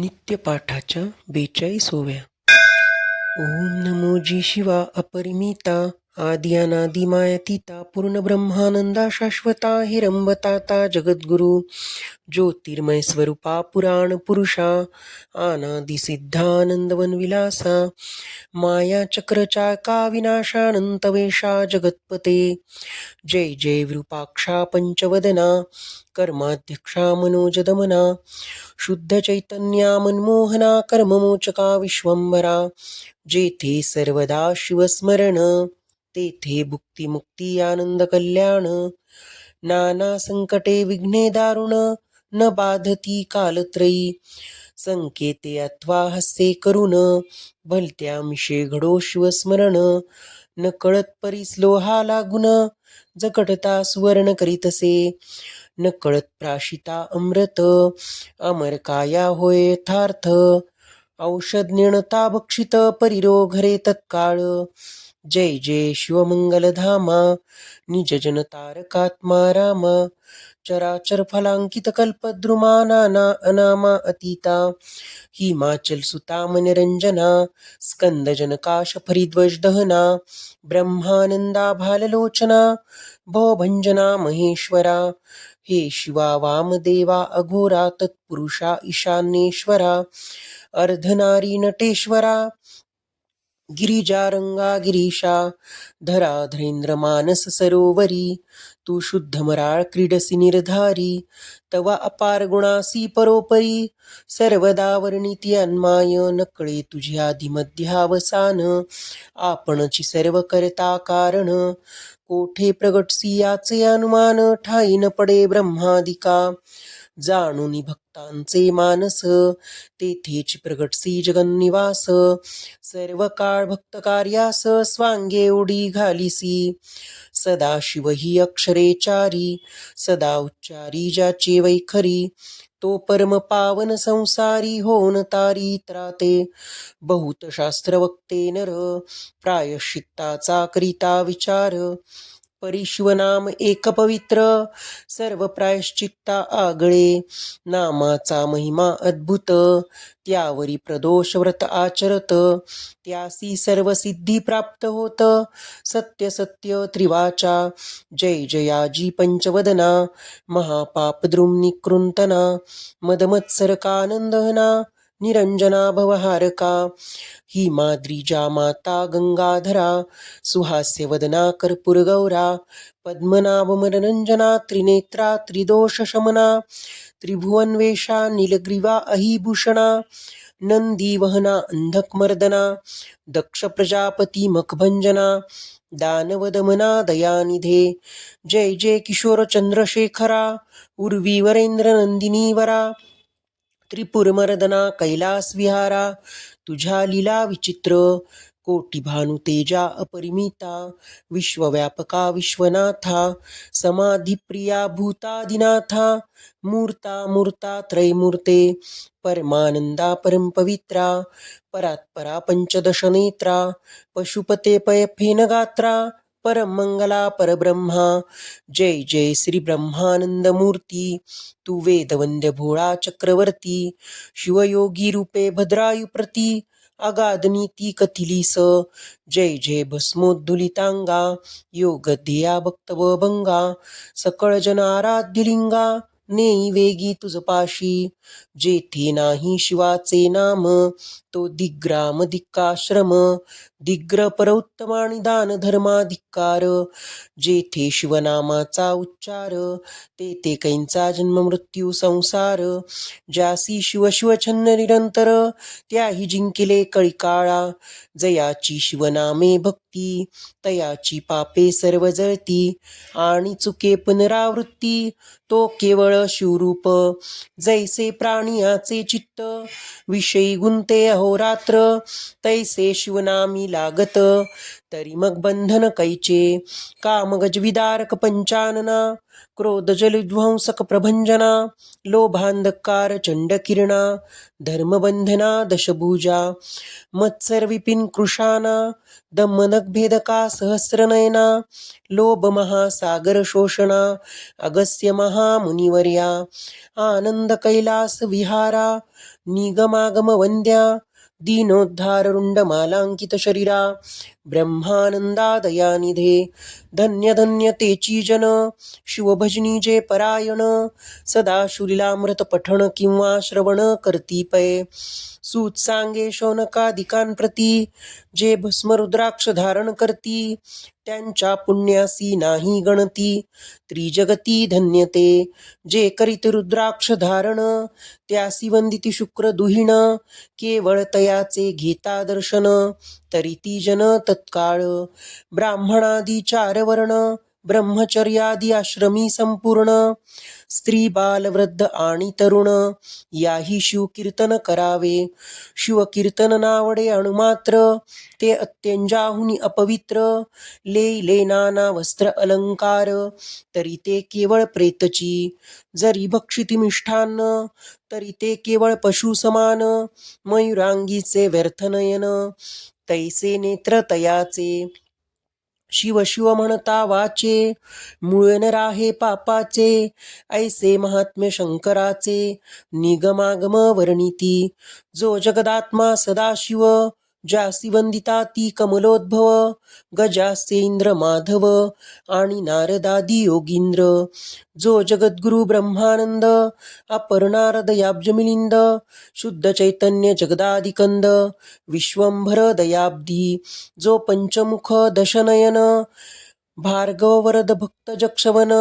नित्यपाठाच्या बेचाळीसोव्या. ओम नमो जी शिवा अपरिमिता. आदि अनादि पूर्ण ब्रह्मानंदा शाश्वता हिरंबताता जगद्गुरु ज्योतिर्मय स्वरूपा पुराण पुरुषा आनादि विलासा माया चक्रचाका जगत्पते जय जय विरूपाक्षा पंचवदना कर्माध्यक्षा मनोजदमना शुद्ध चैतन्या मनमोहना कर्ममोचका विश्वंभरा जेथे सर्वदा शिवस्मरण तेथे भुक्ती मुक्ती आनंद कल्याण. नाना संकटे विघ्ने दारुण न बाधती कालत्रयी. संकेते अथवा हस्ते करून भलत्या मिशे घडो शिवस्मरण. न कळत परिस्लोहा लागून जगटता सुवर्ण करीतसे न कळत प्राशिता अमृत अमर काया होय यथार्थ. औषध निणता भक्षित परिरोघरे तत्काळ. जय जय शिवमङ्गलधामा निज जन तारकात्मा रामा। चराचर फलांकित नाना अनामा अतीता। हिमाचल सुता मनरंजना स्कंद जनकाश दहना। ब्रह्मानंदा भाललोचना भवभंजना महेश्वरा। हे शिवा वामदेवा अघोरा तत्पुरुषा ईशान्येश्वरा अर्धनारी नटेश्वरा। गिरिजारंगा गिरीशा धराधरेंद्र मानस सरोवरी तू शुद्ध मराळ क्रीडसी निर्धारी तवा अपार गुणासी परोपरी सर्वदा वर्णिती अन्माय नकळे तुझी आदिमध्यावसान आपणची सर्व करता कारण कोठे प्रगटसी याचे अनुमान ठाई न पडे ब्रह्मादिका जाणून भक्तांचे मानस तेथेच प्रगटसी जगन्निवास. सर्व काळ भक्त कार्यास स्वांगे उडी घालिसी. सदा शिव ही अक्षरेचारी सदा उच्चारी ज्याचे वैखरी. तो परम पावन संसारी होन तारी त्राते. बहुत शास्त्र वक्ते नर प्रायश्चित्ताचा करिता विचार. परिशिवनाम एक पवित्र सर्व प्रायश्चित्ता आगळे नामाचा महिमा अद्भुत त्यावरी प्रदोष व्रत आचरत त्यासी सर्व सिद्धी प्राप्त होत सत्य सत्य त्रिवाचा जय जयाजी पंचवदना महापाप निकृंतना मदमत्सरकानंदहना निरंजना भवहारका ही माद्रीजा माता गंगाधरा सुहास्यवदना कर्पूरगौरा पद्मनाभमरंजना त्रिनेत्रा त्रिदोषशमना त्रिभुवन्वेषा नीलग्रीवा अहिभूषणा नन्दीवहना अन्धकमर्दना दक्ष प्रजापती मखभंजना दानवदमना दयानिधे जय जय किशोर चंद्रशेखरा उर्वी वरेंद्र त्रिपुरमर्दना कैलास विहारा तुझ्या लीला विचित्र कोटी भानु तेजा अपरिमिता, विश्वव्यापका विश्वनाथा, समाधिप्रिया भूतादिनाथा, मूर्ता मूर्ता त्रैमूर्ते, परमानंदा परमपवित्रा परात्परा पंचदश नेत्रा पशुपते पयफेन गात्रा परमंगला परब्रह्मा। जय जय श्री ब्रह्मानंद मूर्ती तू वेदवंद्य भोळा चक्रवर्ती। शिवयोगी रूपे आगादनी ती कथिली स जय जय भस्मोद्धुलितांगा योग ध्येया भक्तव भंगा। सकळ जन लिंगा। नेई वेगी तुझ पाशी। जेथे नाही शिवाचे नाम। तो दिग्राम दिक्काश्रम दिग्र परोत्तमानी दान धर्माधिकार जेथे शिवनामाचा उच्चार तेथे कैंचा जन्म मृत्यू संसार ज्यासी शिव शिव छन्न निरंतर त्याही जिंकिले कळिकाळा. जयाची शिवनामे भक्ती तयाची पापे सर्व जळती. आणि चुके पुनरावृत्ती तो केवळ शिवरूप. जैसे प्राणियाचे चित्त विषयी गुंते अहोरात्र तैसे शिवनामी लागत। तरी मग बंधन कैचे? काम गजविदारक पंचानना? क्रोधजलविध्वंसक प्रभंजना? लोभांधकार चंडकिरणा धर्मबंधना दशभुजा? मत्सरविपिन कृशाना दमनकभेदका सहस्रनयना लोभ महासागर शोषणा? अगस्य महामुनिवर्या? आनंद कैलास विहारा? निगमागम वंद्या? दीनोद्धार ब्रह्मानन्दादयानिधे शरीरा धन्य धन्य तेची जन शिवभजनी जे परायण सदा शुलिलामृत किंवा श्रवण करती पै सुत्सांगे सांगे शौनकादिकांप्रती जे भस्मरुद्राक्ष धारण करती त्यांच्या पुण्यासी नाही गणती. त्रिजगती धन्यते जे करीत रुद्राक्ष धारण त्यासी वंदिती शुक्र दुहिण केवळ तयाचे घेता दर्शन तरी ती जन तत्काळ. ब्राह्मणादी चार वर्ण ब्रह्मचर्यादी आश्रमी संपूर्ण। स्त्री बाल वृद्ध आणि तरुण याही शिवकीर्तन करावे। शिवकीर्तन नावडे अणुमात्र ते अत्यंजाहुनी अपवित्र। ले नाना वस्त्र अलंकार तरी ते केवळ प्रेतची। जरी भक्षिती मिष्ठान्न तरी ते केवळ पशु समान। मयुरांगीचे व्यर्थनयन तैसे नेत्र तयाचे। शिव शिव म्हणता वाचे मूळ न राहे पापाचे ऐसे महात्म्य शंकराचे निगमागम वर्णिती जो जगदात्मा सदाशिव ज्यासी वंदिता ती कमलोद्भव गजासे इंद्र माधव आणि नारदादी योगींद्र जो जगद्गुरु ब्रह्मानंद अपर्णारद याब्जमिलिंद शुद्ध चैतन्य जगदादिकंद विश्वंभर दयाब्दी। जो पंचमुख दशनयन भार्गव वरद भक्त जक्षवन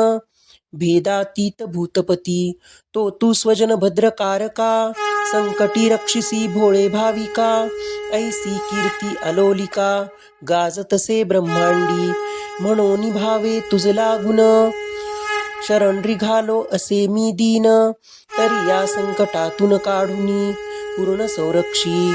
भेदातीत भूतपती तो तू स्वजन भद्रकारका संकटी रक्षिसी भोळे भाविका ऐसी कीर्ती अलोलिका गाजतसे ब्रह्मांडी म्हणून भावे तुझला गुण शरण रिघालो असे मी दीन तरी या संकटातून काढूनी पूर्ण संरक्षी.